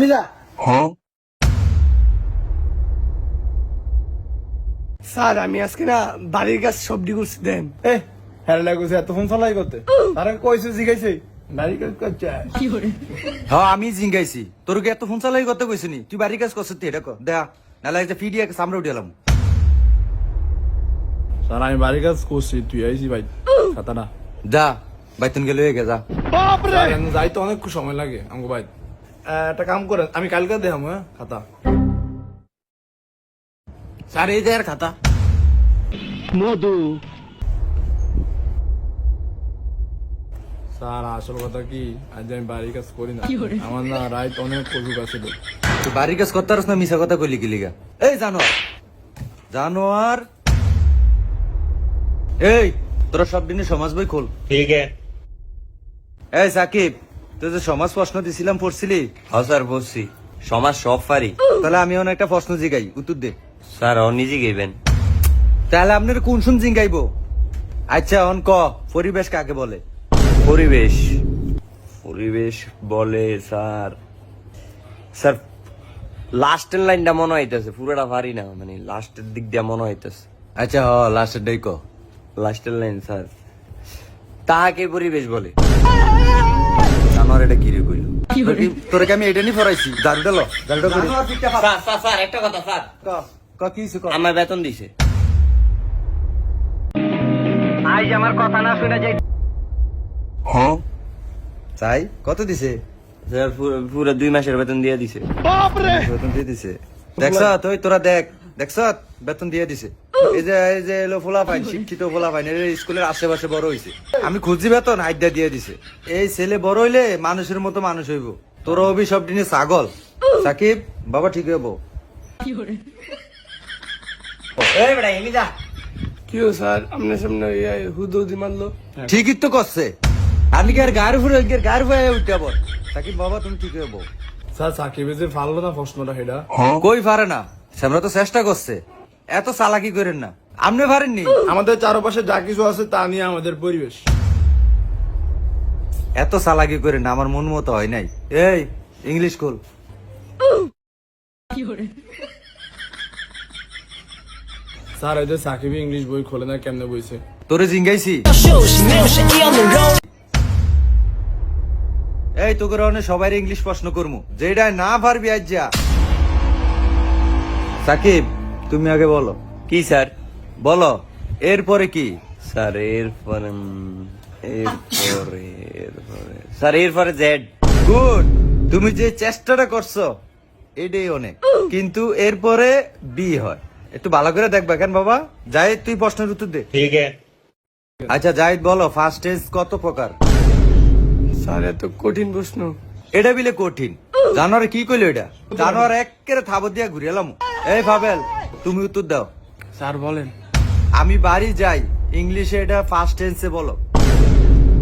Mirza sir আমি আজকে না বাড়ির কাজ সবজি করছি দেন। এ হ্যাঁ লাগুছে এত ফোন চালাই করতে। তারা কইছে জিগাইছে বাড়ির কাজ করছে হ্যাঁ আমি জিঙ্গাইছি তোর কি এত ফোন চালাই করতে কইছি নি? তুই বাড়ি কাজ করছিস তুই এটা কর দেখা নাহলে একটা ফিডিয়া সামনে উঠে স্যার আমি বাড়ির কাজ করছি তুই আইছি ভাই। খাতা না যা বাইতুন গেলে গে যা। এখন যাইতে অনেক সময় লাগে আমাকে ভাই একটা কাম করেন আমি কালকে দেখাম হ্যাঁ খাতা। স্যার এই দেয়ার খাতা। স্যার আসল কথা কি? আজ আমি বাড়ির কাজ করি না। আমার না রাইত অনেক বাড়ির কাজ করতে পারস না মিশা কথা কইলি কি লিগা? এই জানোয়ার। জানোয়ার? এই তোরা সব দিনে সমাজ বই খোল। ঠিক এই সাকিব তুই যে সমাজ প্রশ্ন দিছিলাম পড়ছিলি? হ্যাঁ স্যার পড়ছি। সমাজ সব পারি। তাহলে আমি অনেক একটা প্রশ্ন জিগাই উত্তর দে। স্যার অনি নিজে তাহলে আপনার কোন শুন জিগাইবো? আচ্ছা অন ক পরিবেশ কাকে বলে? পরিবেশ। পরিবেশ বলে স্যার। স্যার লাস্টের লাইনটা মনে হইতেছে পুরোটা পারি না মানে লাস্টের দিক দিয়ে মনে হইতেছে। আচ্ছা হ লাস্টের ডাই ক লাস্টের লাইন স্যার। তাহাকে পরিবেশ বলে। জানোয়ার এটা কি রে কইল? তোরে কি আমি এটা নি ফরাইছি? দারুটা ল দারুটা করি। স্যার স্যার স্যার একটা কথা স্যার। ক ক কি ক? আমার বেতন দিছে। চাই? কত দিছে? স্যার পুরো- পুরো দুই মাসের বেতন দিয়ে দিছে। বেতন দিয়ে দিছে। দেখছ তুই তোরা দেখ। দেখছ বেতন দিয়ে দিছে। এই যে এই যে এলো ফোলা পাইন শিক্ষিত ফোলা পাইন স্কুলের আশেপাশে বড় হইছে। আমি খুঁজি বেতন আইডা দিয়ে দিছে। এই ছেলে বড় হইলে মানুষের মতো মানুষ হইব। তোর অভি সব দিনে ছাগল। সাকিব বাবা ঠিক হইব। কি হো স্যার আপনার সামনে হুদি মারলো। ঠিকই তো করছে। আমি কি আর গায়ের উপরে কি আর গায়ের উপরে সাকিব বাবা তুমি ঠিক হইব স্যার সাকিবে যে ফাললো না প্রশ্নটা সেটা কই পারে না সামনে তো চেষ্টা করছে এত চালাকি করেন না আপনি পারেননি আমাদের চারপাশে যা কিছু আছে তা নিয়ে আমাদের পরিবেশ এত চালাকি করে না আমার মন মতো হয় নাই এই ইংলিশ কল স্যার এই যে সাকিবি ইংলিশ বই খোলে না কেমনে বইছে তোরে জিঙ্গাইছি এই তোকে রনে সবাই ইংলিশ প্রশ্ন করমু। যেটা না পারবি আজ যা সাকিব তুমি আগে বলো। কি স্যার? বলো এরপরে কি? স্যার এরপরে এরপরে এরপরে। স্যার এরপরে জেড গুড তুমি যে চেষ্টাটা করছ এটাই অনেক। কিন্তু এরপরে বি হয়। একটু ভালো করে দেখবা কেন বাবা? জাহিদ তুই প্রশ্নের উত্তর দে। ঠিক है আচ্ছা জাহিদ বলো ফার্স্ট টেন্স কত প্রকার? স্যার এত কঠিন প্রশ্ন। এটা বিলে কঠিন। জানোয়ার কি কইলো এটা? জানোয়ার দিয়া ঘুরে এলাম। এই তুমি উত্তর দাও। স্যার বলেন। আমি বাড়ি যাই ইংলিশে এটা ফার্স্ট টেন্সে বলো।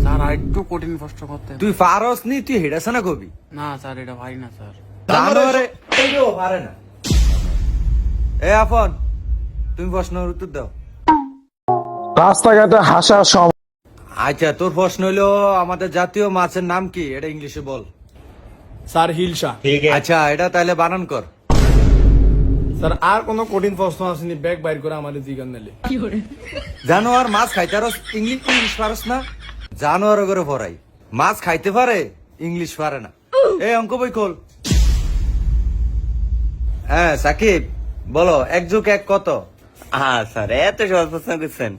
স্যার আর একটু কঠিন প্রশ্ন করতে তুই পারস নি তুই হেডাস না কবি? না স্যার এটা ভাই না স্যার। জানোয়ারে এটাও পারে না। এ আপন তুমি প্রশ্নের উত্তর দাও। রাস্তাঘাটে হাসা সম আচ্ছা তোর প্রশ্ন হলো আমাদের জাতীয় মাছের নাম কি? এটা ইংলিশে বল। স্যার হিলসা আচ্ছা এটা তাহলে বানান কর। স্যার আর কঠিন প্রশ্ন আসেনি ব্যাগ বাইর করে আমাদের জিগান জানো আর মাছ খাইতে আর ইংলিশ ইংলিশ পারস না? জানো আর করে ভরাই। মাছ খাইতে পারে ইংলিশ পারে না। এই অঙ্ক বই খোল। হ্যাঁ সাকিব বলো এক যুগ এক কত? হ্যাঁ স্যার এত সহজ প্রশ্ন করছেন।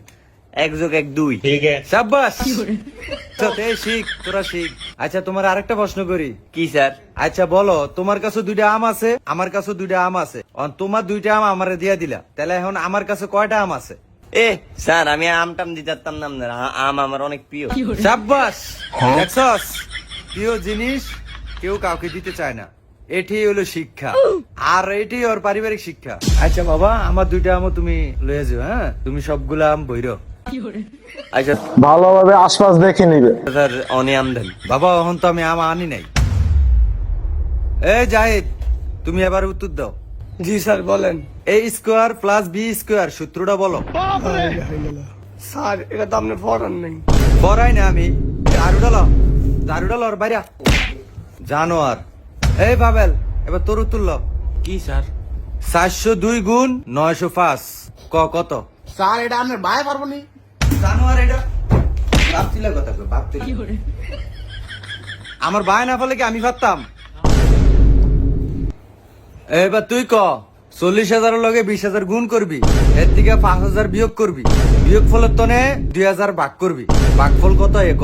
এক যোগ এক দুই। সাব্বাস! আচ্ছা, শিখ তোরা শিখ। আচ্ছা তোমার আরেকটা প্রশ্ন করি। কি স্যার? আচ্ছা বলো তোমার কাছে দুইটা আম আছে? আমার কাছে দুইটা আম আছে। তোমার দুইটা আম আমারে দিয়া দিলা। তাহলে এখন আমার কাছে কয়টা আম আছে? এ স্যার আমি আম টাম দিতে পারতাম না আম আমার অনেক প্রিয়। সাব্বাস! দেখছস? প্রিয় জিনিস কেউ কাউকে দিতে চায় না। এটি হলো শিক্ষা। আর এটি ওর পারিবারিক শিক্ষা। আচ্ছা বাবা আমার দুইটা আমও তুমি লয়ে যাও হ্যাঁ? তুমি সবগুলা আম বইর। আচ্ছা। ভালোভাবে আশপাশ দেখে নিবে। স্যার অনে আম দেন। বাবা এখন তো আমি আম আনি নাই। এই জাহিদ তুমি এবার উত্তর দাও। জি স্যার বলেন। A square plus B square সূত্রটা বলো। স্যার এটা তো আপনার নেই। না আমি। দারু ডালো দারু ডালো আর বাইরা জানোয়ার। এই পাবেল এবার তোর উত্তর ল কি স্যার? চারশো দুই গুণ নয়শো পাঁচ। ক কত? স্যার এটা আপনার ভাই পারব নি। জানোয়ার এটা ভাবছিলা কথা ভাবছিলা। আমার ভাই না বলে কি আমি ভাবতাম? এবার তুই ক চল্লিশ হাজারের লগে বিশ হাজার গুণ করবি এর থেকে পাঁচ হাজার বিয়োগ করবি বিয়োগ ফলের তনে দুই হাজার ভাগ করবি। ভাগ ফল কত এ ক?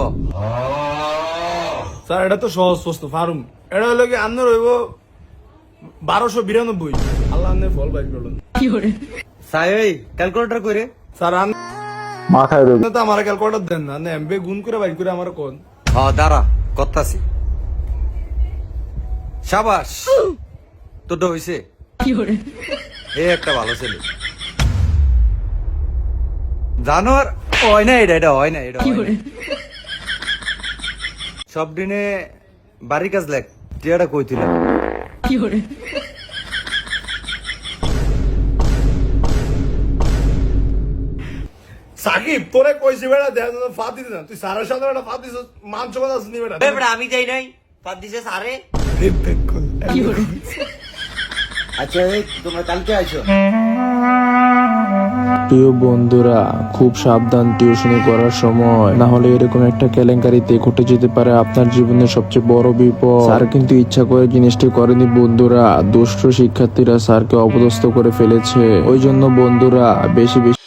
স্যার এটা তো সহজ প্রশ্ন ফারুম এটা হলো কি আপনার হইব বারোশো বিরানব্বই। আল্লাহ আপনার ফল বাইর করলেন ক্যালকুলেটর করে? স্যার মাথায় আপনি তো আমার ক্যালকুলেটার দেন না। আপনি এমবি গুণ করে বাইর করে আমার কোন? হ দাঁড়া করতাছি। সাবাস তোরটা হইছে? এ একটা ভালো ছেলে। জানোয়ার হয় না এটা এটা হয় না এটা হয় না। সব দিনে বাড়ির কাজ লেখ টিয়াটা কইছিল সাকিব তোরে কইছি বেড়া দেখ ফাত দিতে না। তুই সারের সাথে একটা ফাত দিছ মাংস কথা শুনি বেড়া বেড়া আমি যাই নাই। পাত দিছে সারে আচ্ছা এই তোমরা কালকে আইছো? প্রিয় বন্ধুরা খুব সাবধান টিউশনি করার সময়। না হলে এরকম একটা কেলেঙ্কারিতে ঘটে যেতে পারে আপনার জীবনের সবচেয়ে বড় বিপদ। স্যার কিন্তু ইচ্ছা করে জিনিসটি করেনি বন্ধুরা। দুষ্ট শিক্ষার্থীরা স্যারকে অপদস্থ করে ফেলেছে। ওই জন্য বন্ধুরা বেশি বেশি